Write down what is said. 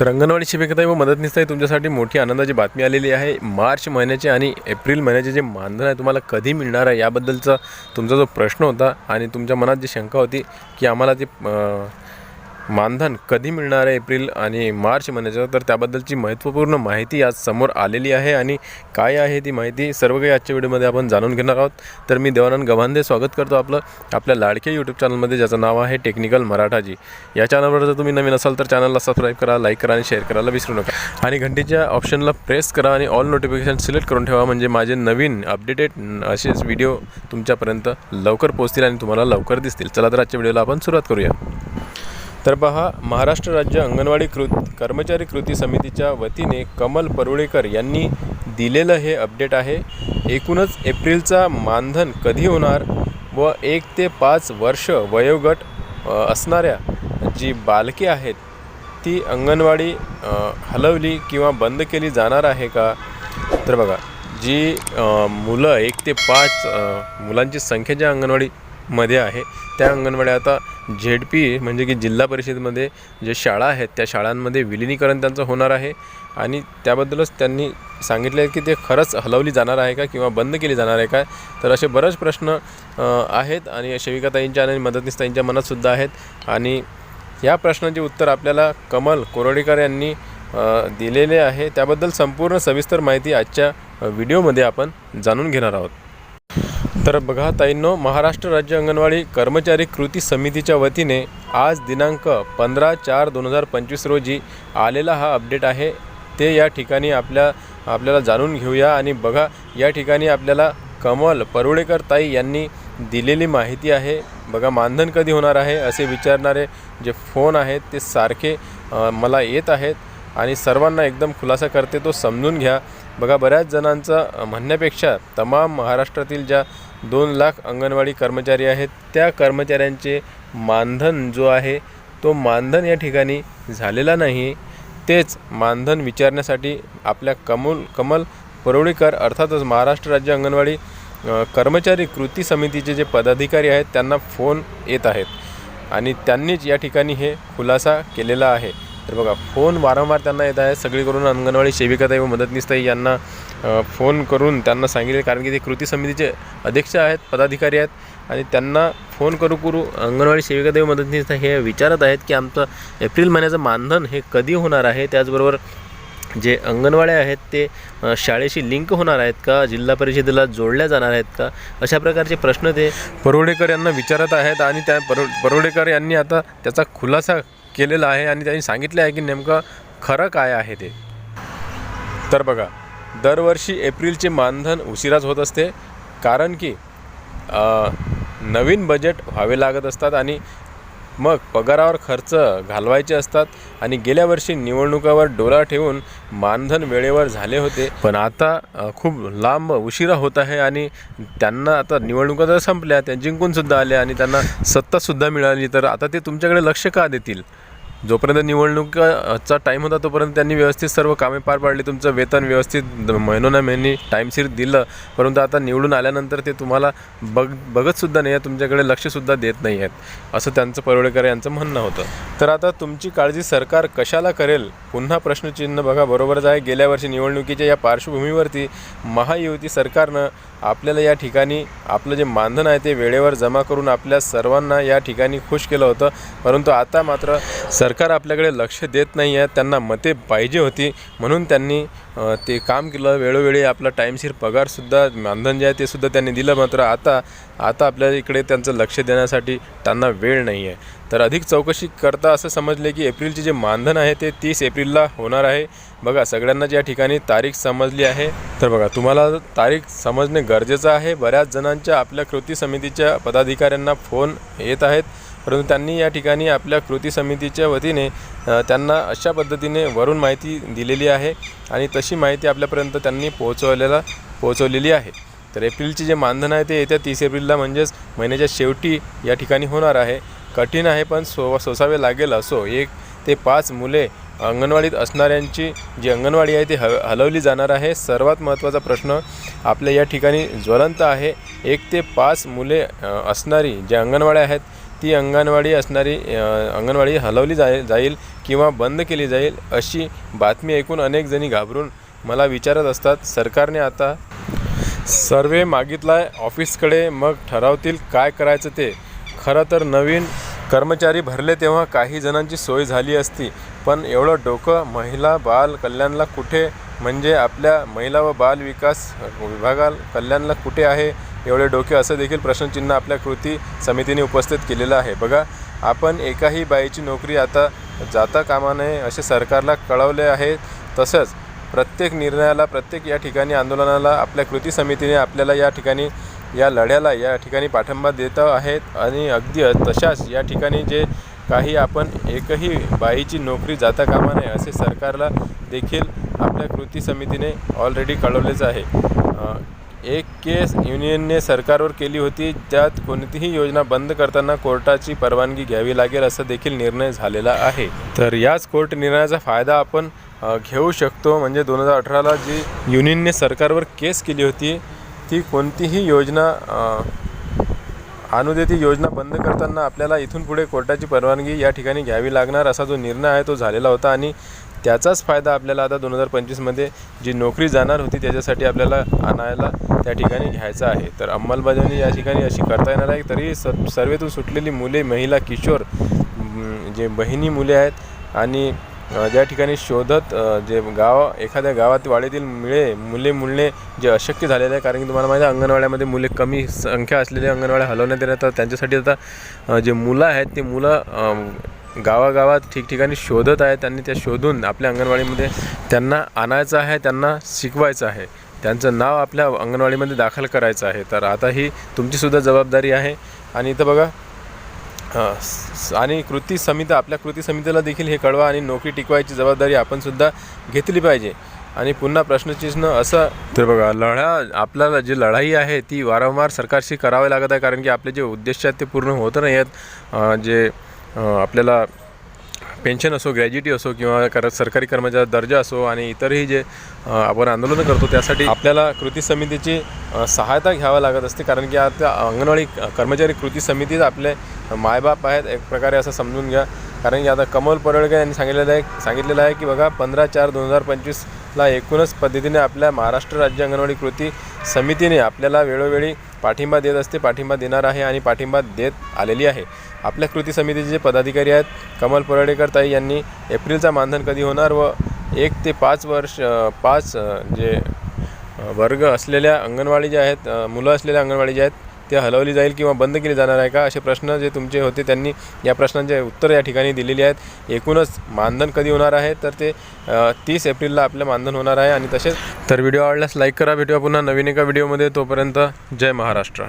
तर अंगणवाडी शिबिकाताई व मदतनीसताई तुमच्यासाठी मोठी आनंदाची बातमी आलेली आहे. मार्च महिन्याचे आणि एप्रिल महिन्याचे जे मानधन आहे तुम्हाला कधी मिळणार आहे याबद्दलचा तुमचा जो प्रश्न होता आणि तुमच्या मनात जी शंका होती की आम्हाला ते मानधन कधी मिळणार आहे एप्रिल आणि मार्च महिन्याचं? तर त्याबद्दलची महत्त्वपूर्ण माहिती आज समोर आलेली आहे आणि काय आहे ती माहिती सर्व काही आजच्या व्हिडिओमध्ये आपण जाणून घेणार आहोत. तर मी देवानंद गव्हांदे स्वागत करतो आपलं आपल्या लाडक्या यूट्यूब चॅनलमध्ये ज्याचं नाव आहे टेक्निकल मराठाजी. या चॅनलवर जर तुम्ही नवीन असाल तर चॅनलला सबस्क्राईब करा लाईक करा आणि शेअर करायला विसरू नका. आणि घंटीच्या ऑप्शनला प्रेस करा आणि ऑल नोटिफिकेशन सिलेक्ट करून ठेवा म्हणजे माझे नवीन अपडेटेड असेच व्हिडिओ तुमच्यापर्यंत लवकर पोहोचतील आणि तुम्हाला लवकर दिसतील. चला तर आजच्या व्हिडिओला आपण सुरुवात करूया. तर पहा महाराष्ट्र राज्य अंगणवाडी कृत कर्मचारी कृती समितीच्या वतीने कमल परुळेकर यांनी दिलेलं हे अपडेट आहे. एकूणच एप्रिलचा मानधन कधी होणार व एक ते पाच वर्ष वयोगट असणाऱ्या जी बालके आहेत ती अंगणवाडी हलवली किंवा बंद केली जाणार आहे का? तर बघा जी मुलं एक ते पाच मुलांची संख्या ज्या अंगणवाडी मध्ये आहे. त्या अंगणवाड्या आता झेड पी म्हणजे की जिल्हा परिषदेमध्ये जे शाळा आहेत त्या शाळांमध्ये विलिनीकरण त्यांचं होणार आहे. आणि त्याबद्दलच त्यांनी सांगितले की ते खरंच हलवली जाणार आहे का किंवा बंद केली जाणार आहे का? तर असे बरेच प्रश्न आहेत आणि सेविकाताईंच्या आणि मदतनीसताईंच्या मनातसुद्धा आहेत. आणि या प्रश्नाचे उत्तर आपल्याला कमल कोरडेकर यांनी दिलेले आहे. त्याबद्दल संपूर्ण सविस्तर माहिती आजच्या व्हिडिओमध्ये आपण जाणून घेणार आहोत. तर बघा ताईंनो महाराष्ट्र राज्य अंगणवाडी कर्मचारी कृती समितीच्या वतीने आज दिनांक पंधरा चार दोन हजार पंचवीस रोजी आलेला हा अपडेट आहे. ते या ठिकाणी आपल्या आपल्याला जाणून घेऊया आणि बघा या ठिकाणी आपल्याला कमल परुळेकर ताई यांनी दिलेली माहिती आहे. बघा मानधन कधी होणार आहे असे विचारणारे जे फोन आहेत ते सारखे मला येत आहेत आणि सर्वांना एकदम खुलासा करते तो समजून घ्या. बघा बऱ्याच जणांचं म्हणण्यापेक्षा तमाम महाराष्ट्रातील ज्या दोन लाख अंगणवाडी कर्मचारी आहेत. त्या कर्मचाऱ्यांचे मानधन जो आहे तो मानधन या ठिकाणी झालेला नाही. तेच मानधन विचारण्यासाठी आपल्या कमल कमल परोळीकर अर्थातच महाराष्ट्र राज्य अंगणवाडी कर्मचारी कृती समितीचे जे पदाधिकारी आहेत त्यांना फोन येत आहेत. आणि त्यांनीच या ठिकाणी हे खुलासा केलेला आहे. तर बघा फोन वारंवार त्यांना येत आहे. सगळीकडून अंगणवाडी सेविकाताई व मदतनीसताई यांना फोन करून त्यांना सांगितले कारण की ते कृती समितीचे अध्यक्ष आहेत पदाधिकारी आहेत आणि त्यांना फोन करू करू अंगणवाडी सेविकाताई व मदतनीसताई हे विचारत आहेत की आमचं एप्रिल महिन्याचं मानधन हे कधी होणार आहे? त्याचबरोबर जे अंगणवाड्या आहेत ते शाळेशी लिंक होणार आहेत का? जिल्हा परिषदेला जोडल्या जाणार आहेत का? अशा प्रकारचे प्रश्न ते परोडेकर यांना विचारत आहेत आणि त्या परो परोडेकर यांनी आता त्याचा खुलासा केलेलं आहे आणि त्यांनी सांगितलं आहे की नेमकं खरं काय आहे ते. तर बघा दरवर्षी एप्रिलचे मानधन उशिराच होत असते कारण की नवीन बजेट व्हावे लागत असतात आणि मग पगारावर खर्च घालवायचे असतात आणि गेल्या वर्षी निवडणुकावर डोळा ठेवून मानधन वेळेवर झाले होते. पण आता खूप लांब उशिरा होत आहे आणि त्यांना आता निवडणुका जर संपल्या त्या जिंकूनसुद्धा आल्या आणि त्यांना सत्तासुद्धा मिळाली तर आता ते तुमच्याकडे लक्ष का देतील? जोपर्यंत निवडणुकाचा टाईम होता तोपर्यंत त्यांनी व्यवस्थित सर्व कामे पार पाडली. तुमचं वेतन व्यवस्थित महिनोना महिने टाईमशीर दिलं. परंतु आता निवडून आल्यानंतर ते तुम्हाला बघ बघतसुद्धा नाही आहे तुमच्याकडे लक्षसुद्धा देत नाही आहेत. असं त्यांचं परवडेकर यांचं म्हणणं होतं. तर आता तुमची काळजी सरकार कशाला करेल? पुन्हा प्रश्नचिन्ह बघा. बरोबरच आहे गेल्या वर्षी निवडणुकीच्या या पार्श्वभूमीवरती महायुती सरकारनं आपल्याला या ठिकाणी आपलं जे मानधन आहे ते वेळेवर जमा करून आपल्या सर्वांना या ठिकाणी खुश केलं होतं. परंतु आता मात्र सरकार आपल्याकडे लक्ष देत नाही आहे त्यांना मते पाहिजे होती. म्हणून त्यांनी ते काम केलं. वेळोवेळी आपला टाईमशीर पगारसुद्धा मानधन जे आहे ते सुद्धा त्यांनी दिलं. मात्र आता आता आपल्या इकडे त्यांचं लक्ष देण्यासाठी त्यांना वेळ नाही आहे. तर अधिक चौकशी करता असं समजले की एप्रिलचे जे मानधन आहे ते तीस एप्रिलला होणार आहे. बघा सगळ्यांनाच या ठिकाणी तारीख समजली आहे तर बघा तुम्हाला तारीख समजणे गरजेचं आहे. बऱ्याच जणांच्या आपल्या कृती समितीच्या पदाधिकाऱ्यांना फोन येत आहेत. परंतु त्यांनी या ठिकाणी आपल्या कृती समितीच्या वतीने त्यांना अशा पद्धतीने वरून माहिती दिलेली आहे आणि तशी माहिती आपल्यापर्यंत त्यांनी पोहोचवलेला पोहोचवलेली आहे. तर एप्रिलचे जे मानधन आहे ते येत्या तीस एप्रिलला म्हणजेच महिन्याच्या शेवटी या ठिकाणी होणार आहे. कठीण आहे पण सो सोसावे लागेल असो एक ते पाच मुले अंगणवाडीत असणाऱ्यांची जी अंगणवाडी आहे ती ह हलवली जाणार आहे. सर्वात महत्त्वाचा प्रश्न आपल्या या ठिकाणी ज्वलंत आहे. एक ते पाच मुले असणारी ज्या अंगणवाड्या आहेत ती अंगणवाडी असणारी अंगणवाडी हलवली जाय जाईल किंवा बंद केली जाईल अशी बातमी ऐकून अनेक जणी घाबरून मला विचारत असतात सरकारने आता सर्वे मागितलाय ऑफिसकडे मग ठरवतील काय करायचं ते. खरं तर नवीन कर्मचारी भरले तेव्हा काही जणांची सोय झाली असती पण एवढं डोकं महिला बाल कल्याणला कुठे? म्हणजे आपल्या महिला व बाल विकास विभागाल कल्याणला कुठे आहे? एवढे डोके असं देखील प्रश्नचिन्ह आपल्या कृती समितीने उपस्थित केलेलं आहे. बघा आपण एकाही बाईची नोकरी आता जाता कामा नये असे सरकारला कळवले आहे. तसंच प्रत्येक निर्णयाला प्रत्येक या ठिकाणी आंदोलनाला आपल्या कृती समितीने आपल्याला या ठिकाणी या लढ्याला या ठिकाणी पाठिंबा देत आहेत आणि अगदी तशाच या ठिकाणी जे काही आपण एकही बाईची नोकरी जाता कामा नये असे सरकारला देखील आपल्या कृती समितीने ऑलरेडी कळवलेच आहे. एक केस युनियनने सरकारवर केली होती त्यात कोणतीही योजना बंद करताना कोर्टाची परवानगी घ्यावी लागेल असा देखील निर्णय झालेला आहे. तर याच कोर्ट निर्णयाचा फायदा आपण घेऊ शकतो. म्हणजे दोन हजार अठराला जी युनियनने सरकारवर केस केली होती ती कोणतीही योजना अनुदेती आणू योजना बंद करताना आपल्याला इथून पुढे कोर्टाची परवानगी या ठिकाणी घ्यावी लागणार असा जो निर्णय आहे तो झालेला होता. आणि त्याचाच फायदा आपल्याला आता दोन हजार पंचवीसमध्ये जी नोकरी जाणार होती त्याच्यासाठी आपल्याला आणायला त्या ठिकाणी घ्यायचं आहे. तर अंमलबजावणी या ठिकाणी अशी करता येणार आहे. तरी स सर्वेतून सुटलेली मुले महिला किशोर जे बहिणी मुले आहेत आणि ज्या ठिकाणी शोधत जे गाव एखाद्या गावात वाडीतील मिळे मुले मुलणे जे अशक्य झालेलं आहे कारण की तुम्हाला माहिती आहे अंगणवाड्यामध्ये मुले कमी संख्या असलेल्या अंगणवाड्या हलवण्यात येतात. तर त्यांच्यासाठी आता जे मुलं आहेत ते मुलं गावागावात ठिकठिकाणी शोधत आहे. त्यांनी त्या शोधून आपल्या अंगणवाडीमध्ये त्यांना आणायचं आहे त्यांना शिकवायचं आहे. त्यांचं नाव आपल्या अंगणवाडीमध्ये दाखल करायचं आहे. तर आता ही तुमचीसुद्धा जबाबदारी आहे. आणि इथं बघा स- आणि कृती समिती आपल्या कृती समितीला देखील हे कळवा आणि नोकरी टिकवायची जबाबदारी आपणसुद्धा घेतली पाहिजे. आणि पुन्हा प्रश्नचिन्ह असं तर बघा लढा आपल्याला जी लढाई आहे ती वारंवार सरकारशी करावी लागत आहे. कारण की आपले जे उद्देश आहेत ते पूर्ण होत नाही आहेत. जे आपल्याला पेन्शन असो ग्रॅज्युटी असो किंवा कर सरकारी कर्मचारी दर्जा असो आणि इतरही जे आपण आंदोलनं करतो त्यासाठी आपल्याला कृती समितीची सहायता घ्यावी लागत असते. कारण की आता अंगणवाडी कर्मचारी कृती समितीच आपले मायबाप आहेत. एक प्रकारे असं समजून घ्या. कारण की आता कमल परळगे यांनी सांगितलेलं आहे सांगितलेलं आहे की बघा पंधरा चार दोन हजार पंचवीसला एकूणच पद्धतीने आपल्या महाराष्ट्र राज्य अंगणवाडी कृती समितीने आपल्याला वेळोवेळी पाठिंबा देत असते पाठिंबा देणार आहे आणि पाठिंबा देत आलेली आहे. आपल्या कृती समितीचे जे पदाधिकारी आहेत. कमल पराडेकर ताई यांनी एप्रिलचा मानधन कधी होणार व एक ते पाच वर्ष पाच जे वर्ग असलेल्या अंगणवाडी ज्या आहेत मुलं असलेल्या अंगणवाडी ज्या आहेत ते हलवली जाईल किंवा बंद केली जाणार आहे का? असे प्रश्न जे तुमचे होते त्यांनी या प्रश्नांचे उत्तर या ठिकाणी दिलेली आहेत. एकूणच मानधन कधी होणार आहे? तर ते तीस एप्रिलला आपलं मानधन होणार आहे. आणि तसेच तर व्हिडिओ आवडल्यास लाईक करा. भेटूया पुन्हा नवीन एका व्हिडिओमध्ये. तोपर्यंत जय महाराष्ट्र.